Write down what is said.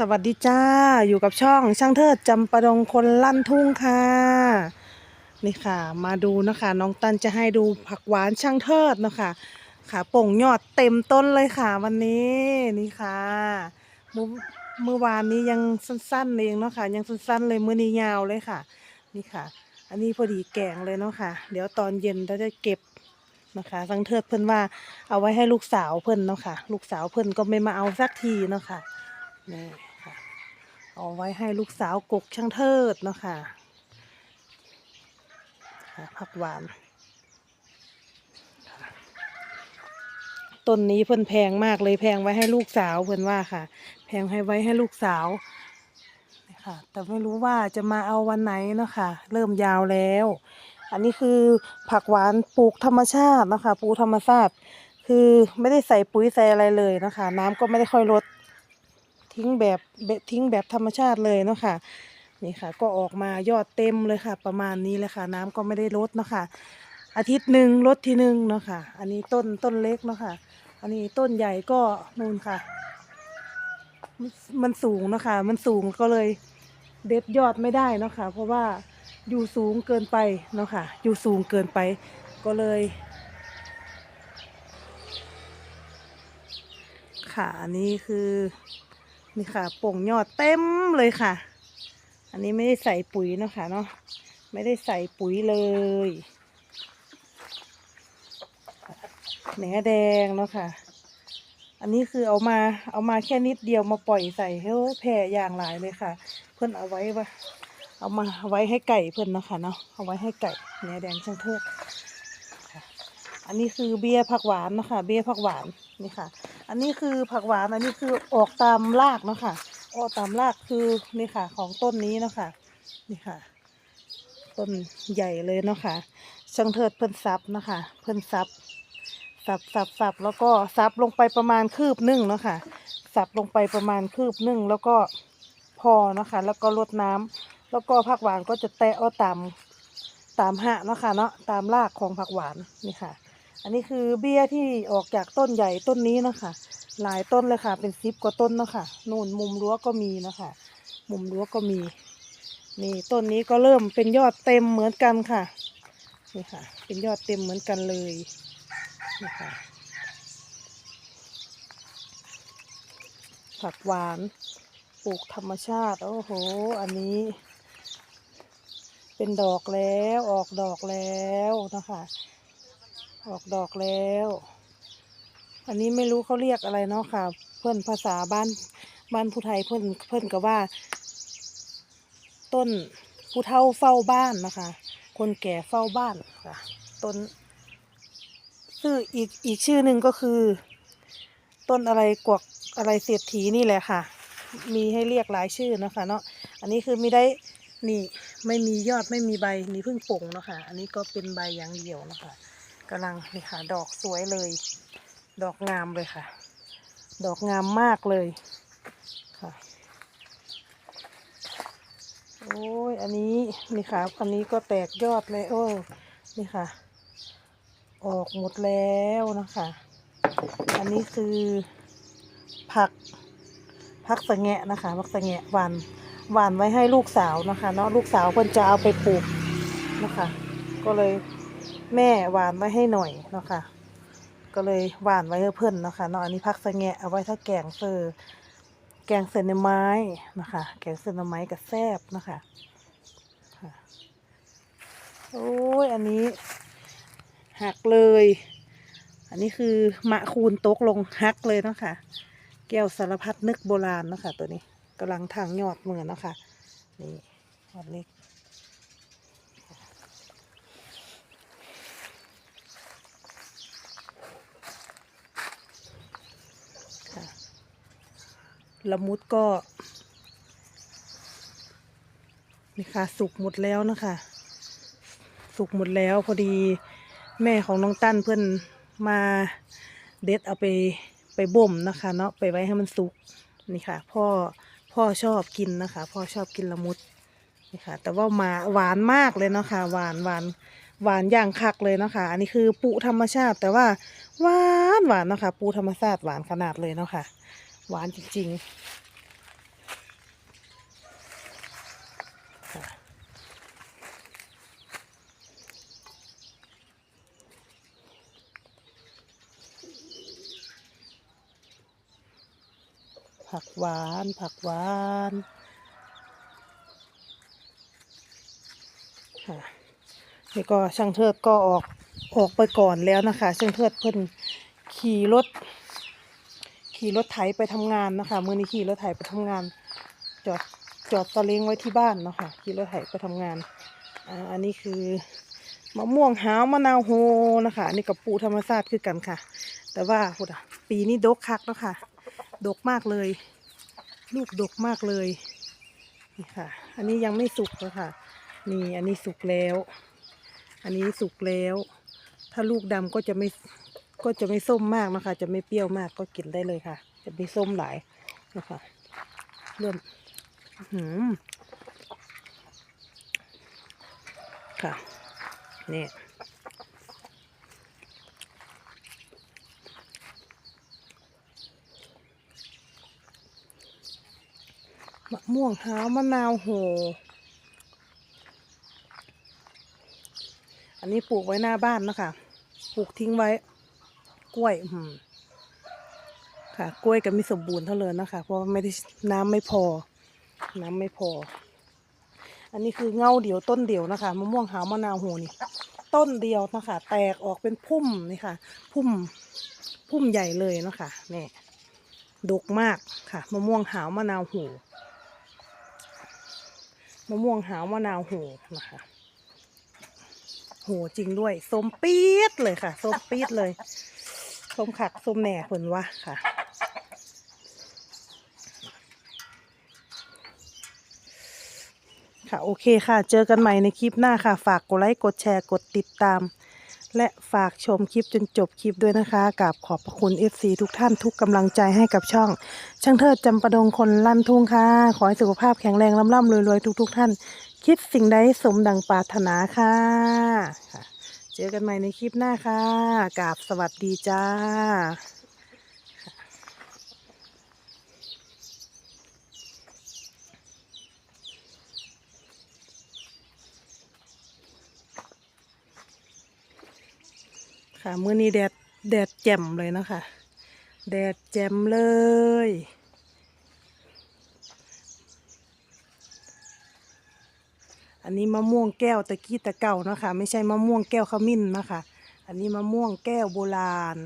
สวัสดีจ้าอยู่กับช่องช่างเทิดจำปาดงคนลั่นทุ่งค่ะ นี่ค่ะมาดูนะคะ น้องตันจะให้ดูผักหวานช่างเทิดนะคะค่ะป่งยอดเต็มต้นเลยค่ะ วันนี้นี่ค่ะเมื่อเมื่อวานนี้ยังสั้นๆเองเนาะค่ะยังสั้นๆเลยมื้อนี้ยาวเลยค่ะ นี่ค่ะ อันนี้พอดีแกงเลยเนาะค่ะ เดี๋ยวตอนเย็นเราจะเก็บนะคะช่างเทิดเพิ่อนว่าเอาไว้ให้ลูกสาวเพิ่อนเนาะค่ะ ลูกสาวเพิ่อนก็ไม่มาเอาสักทีเนาะค่ะนี่ เอาไว้ให้ลูกสาวกกช่างเทิดเนาะค่ะผักหวาน ต้นนี้เพิ่นแพงมากเลยแพงไว้ให้ลูกสาวเพิ่นว่าค่ะ แพงให้ไว้ให้ลูกสาวค่ะแต่ไม่รู้ว่าจะมาเอาวันไหนเนาะค่ะเริ่มยาวแล้ว อันนี้คือผักหวานปลูกธรรมชาตินะคะปลูกธรรมชาติ คือไม่ได้ใส่ปุ๋ยใส่อะไรเลยนะคะ น้ำก็ไม่ได้ค่อยลด ทิ้งแบบแบบทิ้งแบบธรรมชาติเลยเนาะค่ะนี่ค่ะ ก็ออกมายอดเต็มเลยค่ะ ประมาณนี้เลยค่ะ น้ำก็ไม่ได้ลดเนาะค่ะ อาทิตย์หนึ่งลดทีหนึ่งเนาะค่ะ อันนี้ต้นต้นเล็กเนาะค่ะ อันนี้ต้นใหญ่ก็นูนค่ะมันมันสูงเนาะค่ะ มันสูงก็เลยเด็ดยอดไม่ได้เนาะค่ะ เพราะว่าอยู่สูงเกินไปเนาะค่ะ อยู่สูงเกินไป ก็เลย ค่ะอันนี้คือ นี่ค่ะป่งยอดเต็มเลยค่ะ อันนี้ไม่ได้ใส่ปุ๋ยเนาะค่ะเนาะไม่ได้ใส่ปุ๋ยเลยแหนแดงเนาะค่ะ อันนี้คือเอามาเอามาแค่นิดเดียวมาปล่อยใส่เฮ้แผ่อย่างหลายเลยค่ะ เพื่อนเอาไว้ว่าเอามาไว้ให้ไก่เพื่อนเนาะค่ะเนาะเอาไว้ให้ไก่แหนแดงช่างเทิด อันนี้คือเบียร์ผักหวานนะค่ะเบียร์ผักหวานนี่ค่ะ อันนี้คือผักหวานอันนี้คือออกตามรากนะค่ะออกตามรากคือนี่ค่ะ ของต้นนี้นะค่ะนี่ค่ะ ต้นใหญ่เลยเนาะค่ะช่างเทิดเพิ่นซับนะค่ะเพิ่นซับสับสับสับแล้วก็ซับลงไปประมาณคืบหนึ่งเนาะค่ะสับลงไปประมาณคืบหนึ่งแล้วก็พอนะค่ะแล้วก็ลดน้ำแล้วก็ผักหวานก็จะแตะเอาตามตามหะเนาะค่ะเนาะตามรากของผักหวานนี่ค่ะ อันนี้คือเบี้ยที่ออกจากต้นใหญ่ต้นนี้นะคะ หลายต้นเลยค่ะ เป็นซิปกว่าต้นเนาะค่ะนู่นมุมรั้วก็มีนะคะ มุมรั้วก็มี นี่ต้นนี้ก็เริ่มเป็นยอดเต็มเหมือนกันค่ะ นี่ค่ะ เป็นยอดเต็มเหมือนกันเลยนี่ค่ะผักหวานปลูกธรรมชาติโอ้โห อันนี้ เป็นดอกแล้วออกดอกแล้วนะคะ ออกดอกแล้ว อันนี้ไม่รู้เขาเรียกอะไรเนาะค่ะ เพื่อนภาษาบ้านบ้านผู้ไทยเพื่อนเพื่อนก็ว่า ต้นผู้เฒ่าเฝ้าบ้านนะคะ คนแก่เฝ้าบ้านค่ะ ต้นชื่ออีกอีกชื่อหนึ่งก็คือ ต้นอะไรกวกอะไรเศรษฐีนี่แหละค่ะ มีให้เรียกหลายชื่อนะคะเนาะอันนี้คือไม่ได้นี่ไม่มียอดไม่มีใบนี่เพิ่งป่งเนาะค่ะอันนี้ก็เป็นใบอย่างเดียวเนาะคะ กำลังนี่ค่ะ ดอกสวยเลย ดอกงามเลยค่ะ ดอกงามมากเลยค่ะโอ้ยอันนี้นี่ค่ะ อันนี้ก็แตกยอดเลยโอ้นี่ค่ะ ออกหมดแล้วนะคะ อันนี้คือผักผักสะแงะนะคะผักสะแงะหวานหวานไว้ให้ลูกสาวนะคะ เนาะลูกสาวเพิ่นจะเอาไปปลูกนะคะ ก็เลย แม่หวานไว้ให้หน่อยเนาะค่ะ ก็เลยหวานไว้ให้เพื่อนเนาะค่ะเนาะอันนี้พักสะแงะเอาไว้ถ้าแกงเซอร์แกงเส้นหน่อไม้นะคะ แกงเส้นหน่อไม้กับแซบนะคะค่ะโอ้ยอันนี้หักเลย อันนี้คือมะคูนตกลงหักเลยเนาะค่ะแก้วสารพัดนึกโบราณเนาะค่ะตัวนี้กำลังทางยอดเหมือนเนาะค่ะนี่ยอดเล็ก ละมุดก็นี่ค่ะสุกหมดแล้วนะคะ สุกหมดแล้วพอดีแม่ของน้องตั้นเพื่อนมาเด็ดเอาไปไปบ่มนะคะเนาะไปไว้ให้มันสุกนี่ค่ะ พ่อพ่อชอบกินนะคะ พ่อชอบกินละมุดนี่ค่ะ แต่ว่ามาหวานมากเลยเนาะค่ะหวานหวานหวานอย่างคักเลยเนาะค่ะอันนี้คือปุธรรมชาติ แต่ว่าหวานหวานเนาะค่ะปูธรรมชาติหวานขนาดเลยเนาะค่ะ หวานจริงๆ ผักหวาน ผักหวานนี่ก็ช่างเทิดก็ออกออกไปก่อนแล้วนะคะ ช่างเทิดเพิ่นขี่รถ ขี่รถไถไปทำงานนะคะมื่อนี้ขี่รถไถไปทำงาน จอดจอดตะเลงไว้ที่บ้านเนาะค่ะขี่รถไถไปทำงานอ่าอันนี้คือมะม่วงหาวมะนาวโฮนะคะอันนี้กับปูธรรมชาติคือกันค่ะ แต่ว่าพูดอะปีนี้ดกคักเนาะค่ะดกมากเลย ลูกดกมากเลยนี่ค่ะ อันนี้ยังไม่สุกแล้วค่ะ นี่อันนี้สุกแล้ว อันนี้สุกแล้ว ถ้าลูกดำก็จะไม่ ก็จะไม่ส้มมากนะคะ จะไม่เปรี้ยวมากก็กินได้เลยค่ะ จะไม่ส้มหลายนะคะเริ่มอื้อหืมค่ะนี่มะม่วงหาวมะนาวโห อันนี้ปลูกไว้หน้าบ้านนะคะ ปลูกทิ้งไว้ กล้วยอืมค่ะ กล้วยก็ไมีสมบูรณ์เท่าเลยนะคะ เพราะว่าไม่ได้น้ำไม่พอ น้ำไม่พอ อันนี้คือเงาเดียวต้นเดียวนะคะมะม่วงหาวมะนาวโหนี่ต้นเดียวนะคะ แตกออกเป็นพุ่มนี่ค่ะ พุ่มพุ่มใหญ่เลยนะคะนี่ดกมากค่ะมะม่วงหาวมะนาวโหมะม่วงหาวมะนาวโหนะคะโหจริงด้วยส้มปี๊ดเลยค่ะส้มปี๊ดเลย ส้มขักส้มแหน่ผลวะค่ะ ค่ะ โอเคค่ะ เจอกันใหม่ในคลิปหน้าค่ะ ฝากกดไลค์กดแชร์กดติดตาม และฝากชมคลิปจนจบคลิปด้วยนะคะกับขอบพระคุณ FC ทุกท่านทุกกำลังใจให้กับช่อง ช่างเทิดจำปาดงคนลั่นทุ่งค่ะ ขอให้สุขภาพแข็งแรงร่ำๆรวยๆทุก ๆ ท่าน คิดสิ่งใดสมดังปรารถนาค่ะค่ะ เจอกันใหม่ในคลิปหน้าค่ะกราบสวัสดีจ้าค่ะ มื้อนี้แดด แดดแจ่มเลยนะคะ แดดแจ่มเลย อันนี้มะม่วงแก้วตะกี้ตะเก่านะคะ ไม่ใช่มะม่วงแก้วขมิ้นนะคะ อันนี้มะม่วงแก้วโบราณ